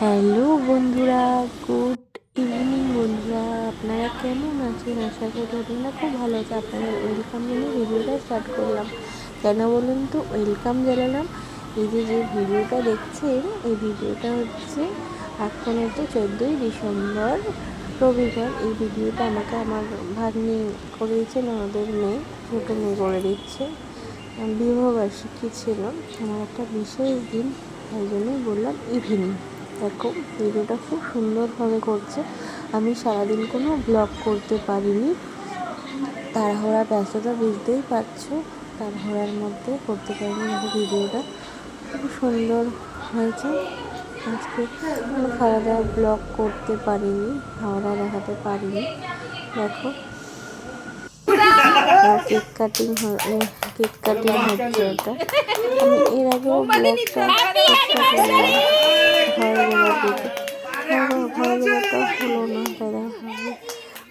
Hello বন্ধুরা, good evening বন্ধুরা। আপনারা কেমন আছেন? আশা করি আপনারা খুব ভালো আছে আপনাদের ওয়েলকাম জানিয়ে ভিডিওটা স্টার্ট করলাম। কেন বলুন তো, ওয়েলকাম জানালাম। এই যে যে ভিডিওটা দেখছেন, এই ভিডিওটা হচ্ছে এখন হচ্ছে চোদ্দোই ডিসেম্বর, রবিবার। এই ভিডিওটা আমাকে আমার ভাগ্নি করিয়েছেন আমাদের মেয়ে, ছোটো মেয়ে করে দিচ্ছে। বিবাহবার্ষিকী ছিল। আমার একটা বিশেষ দিন। তাই জন্যই বললাম ইভিনিং দেখো ভিডিওটা খুব সুন্দরভাবে করছে। আমি সারাদিন কোনো ব্লগ করতে পারিনি। তাড়াহুড়া, ব্যস্ততা বুঝতেই পারছ। তাড়াহুড়ার মধ্যে করতে পারিনি দেখো ভিডিওটা। খুব সুন্দর হয়েছে। আজকে কোনো খাওয়া দাওয়া ব্লগ করতে পারিনি খাওয়া দাওয়া দেখাতে পারিনি। দেখো। কেক কাটিং কেক কাটিং হচ্ছে এটা। আমি এর আগেও ব্লগটা দিকে ঘরে হলো না দাদা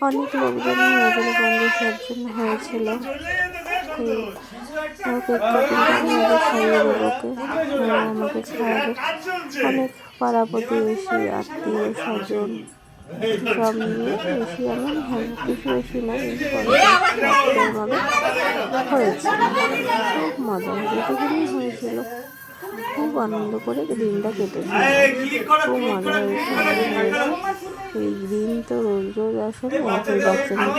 অনেক লোকজন হয়েছিল পঞ্চাশ ষাটজন হয়েছিল কেক কাটিংটা আমি আগে খাইয়ে দেবো ওকে আমাকে খাওয়াবে অনেক পাড়া প্রতিবেশী আত্মীয় স্বজন সব নিয়ে বেশি হয় কিছু বেশি না হয়েছে খুব মজা যেটুকুনি হয়েছিল খুব আনন্দ করে দিনটা কেটেছে খুব মজা হয়েছে এই দিন তো রোজ রোজ আসলে একই বাচ্চা আমার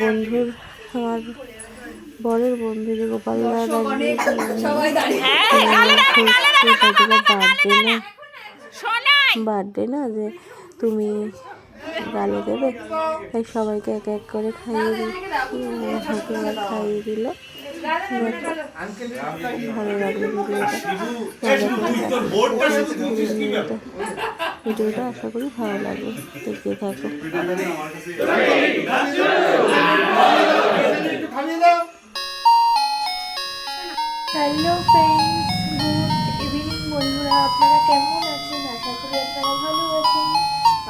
বন্ধুর আমার বরের বন্ধু যে গোপাল দাদা বার্থডে না। বার্থডে না যে তুমি গালে দেবে? তাই সবাইকে এক এক করে খাইয়ে আবার খাইয়ে দিল। ভালো লাগল ভিডিওটা। ভিডিওটা আশা করি ভালো লাগবে দেখতে থাকো। হ্যালো ফ্রেন্ডস গুড ইভিনিং বন্ধুরা। আপনারা কেমন আশা করি আপনারা ভালো আছেন।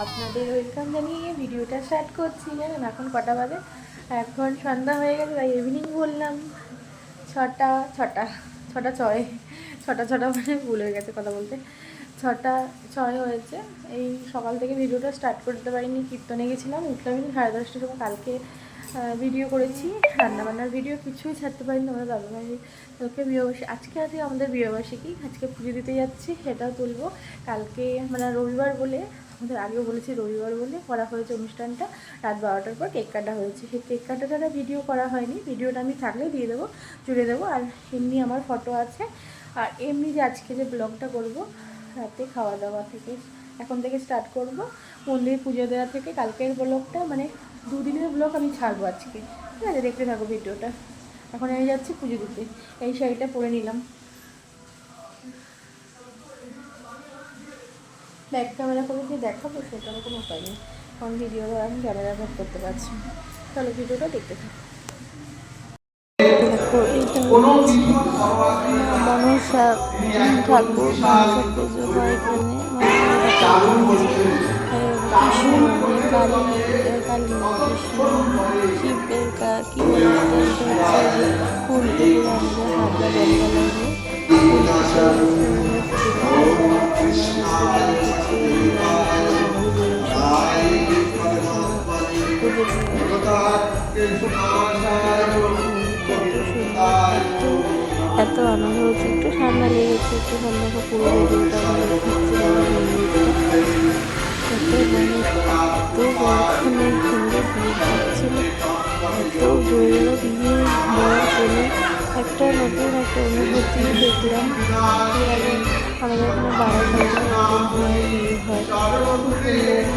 আপনাদের ওয়েলকাম জানিয়ে ভিডিওটা স্টার্ট করছি। জানেন, এখন কটা বাজে? এখন সন্ধ্যা হয়ে গেছে, তাই ইভিনিং বললাম। ছটা ছটা ছটা ছয়, ছটা ছটা মানে ভুল হয়ে গেছে কথা বলতে। ছটা ছয় হয়েছে। এই সকাল থেকে ভিডিওটা স্টার্ট করতে পারিনি, কীর্তনে গেছিলাম, উঠলাম সাড়ে দশটার সময়। কালকে ভিডিও করেছি, রান্নাবান্নার ভিডিও কিছুই ছাড়তে পারিনি আমরা দাদাভাই ওকে বিয়েবাসী আজকে আছে আমাদের বিয়েবাসিকী আজকে পুজো দিতে যাচ্ছি, সেটাও তুলবো। কালকে মানে রবিবার বলে, আমাদের আগেও বলেছি রবিবার বলে করা হয়েছে অনুষ্ঠানটা। রাত বারোটার পর কেক কাটা হয়েছে। সেই কেক কাটা কাটাটা ভিডিও করা হয়নি। ভিডিওটা আমি থাকলে দিয়ে দেবো জুড়ে দেবো, আর এমনি আমার ফটো আছে। আর এমনি যে আজকে যে ব্লগটা করব, রাতে খাওয়া দাওয়া থেকে এখন থেকে স্টার্ট করব। মন্দির পুজো দেওয়া থেকে কালকের ব্লগটা মানে দুদিনের ব্লগ আমি ছাড়বো আজকে। ঠিক আছে, দেখতে থাকো ভিডিওটা। এখন আমি যাচ্ছি পুজো দিতে। এই শাড়িটা পরে নিলাম। ব্যাক ক্যামেরা করে যে দেখাবো, সেটা সেটারও কোনো উপায় নেই। কারণ ভিডিও আমি ক্যামেরা ব্যাক করতে পারছি তাহলে ভিডিওটা দেখতে থাকো। মনসা ঠাকুর মনসা পুজো হয় এখানে। এত আনন্দ হচ্ছে একটু ঠান্ডা লেগেছে একটু ঠান্ডা পুরো এত মানুষ এত বড়খানে সুন্দর ভিড় হচ্ছিল এত জোরে বিয়ে হওয়ার পরে একটা নতুন একটা অনুভূতি দেখলাম। আমাদের এখানে বারো হয় বিয়ে হয়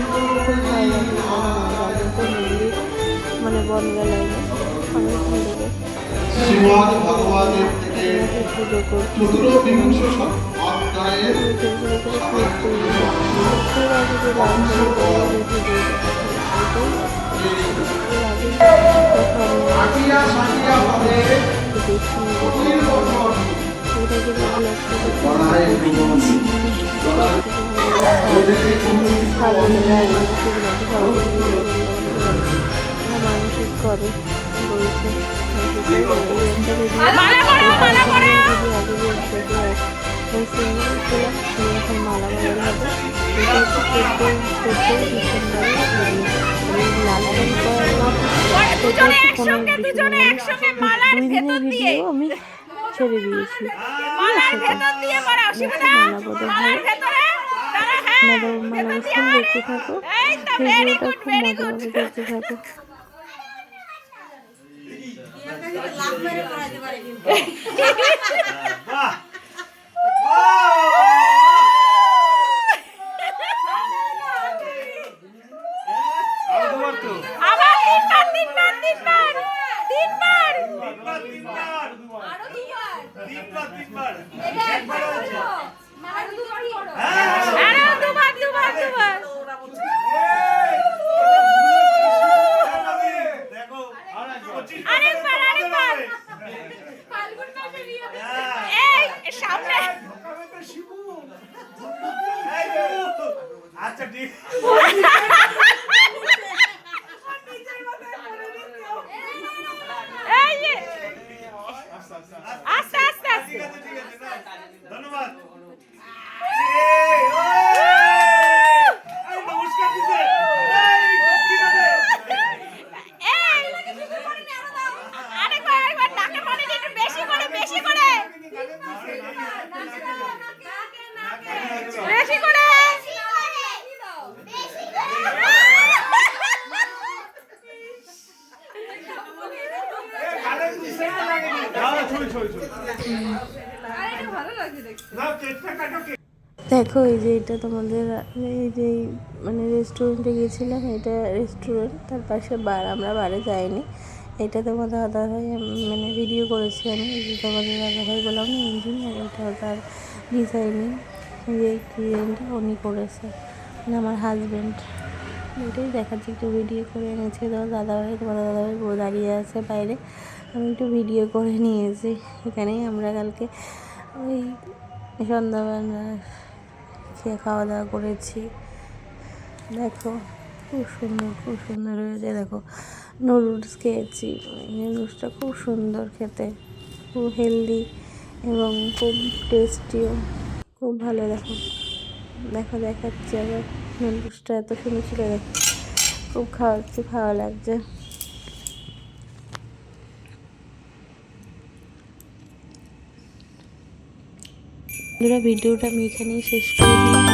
খুব ভালো লাগে। আমাদের মন্দির মানে বনগালায় এখান থেকে শ্রীমদ ভগবানের আটিয়া সাটিয়া পদে মানসিক করে বলছে দুজনে একসঙ্গে দুজনে একসঙ্গে মালার ভেতর দিয়ে। আমি ছেড়ে দিয়েছি। মালার ভেতর দিয়ে পড়া অসুবিধা? মালার ভেতরে তারা হ্যাঁ মালা মালা ফুল দেখতে থাকো এই ভিডিওটা খুব মজা হবে দেখতে থাকো আবার তিনবার তিনবার তিনবার তিনবার আরও দুবার দুবার দুবার আরেকবার আরেকবার এই সামনে আচ্ছা ঠিক এই যে আস্তে আস্তে আস্তে। ধন্যবাদ এই নমস্কার দিতে এই কি করে এই আরেকবার আরেকবার ডাকে পড়ে একটু বেশি করে বেশি করে বেশি করে দাদা ছবি ছবি ছবি না কেকটা কাটো কেক দেখো, এই যে এটা তোমাদের, এই যে মানে রেস্টুরেন্টে গেছিলাম এটা রেস্টুরেন্ট তার পাশে বার, আমরা বারে যাইনি। এটা তোমাদের দাদা ভাই মানে ভিডিও করেছি আমি যে তোমাদের দাদা ভাই বললাম না ইঞ্জিনিয়ার এটা তার ডিজাইনিং যে ডিজাইনটা উনি করেছে মানে আমার হাজব্যান্ড এটাই দেখাচ্ছি, একটু ভিডিও করে এনেছে। তোমার দাদা ভাই তোমার দাদা ভাই বউ দাঁড়িয়ে আছে বাইরে। আমি একটু ভিডিও করে নিয়েছি। এখানেই আমরা কালকে ওই সন্ধ্যাবেলা খেয়ে খাওয়া দাওয়া করেছি। দেখো, খুব সুন্দর খুব সুন্দর হয়েছে। দেখো, নুডলস খেয়েছি। নুডলসটা খুব সুন্দর খেতে। খুব হেলদি এবং খুব টেস্টিও খুব ভালো, দেখো। দেখো, দেখাচ্ছি আবার নুডলসটা এত সুন্দর ছিল, দেখো। খুব খাওয়াচ্ছি ভালো লাগছে। বন্ধুরা ভিডিওটা আমি এখানেই শেষ করে দিই।